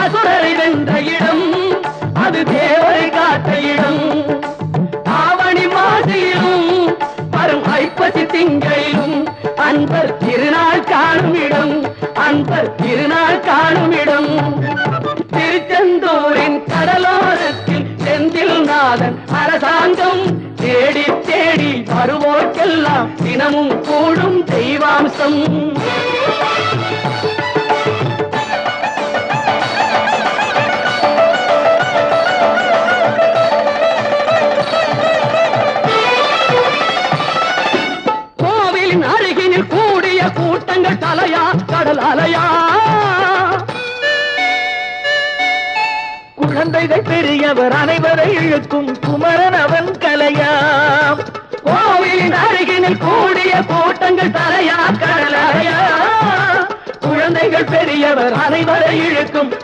அசுரரை வென்ற இடம் அது தேவரை காத்த இடம். ஆவணி மாசியிலும் வரும் ஐப்பசி திங்களிலும் அன்பர் திருநாள் காணும் இடம் அன்பர் திருநாள் காணும் இடம். திருச்செந்தூரின் கடலோரத்தில் செந்தில் நாதன் அரசாங்கம் தேடி தேடி வருவோர்க்கெல்லாம் தினமும் கூடும் தெய்வாம்சம். கோயில் கூடிய கூட்டங்கள் தலையா கடல் அலையா குழந்தைகள் பெரியவர் அனைவரை இழுக்கும் குமரன் அவன் கலையா? கோவிலின் அருகினில் கூடிய கூட்டங்கள் தலையா கடல் அலையா குழந்தைகள் பெரியவர் அனைவரை இழுக்கும்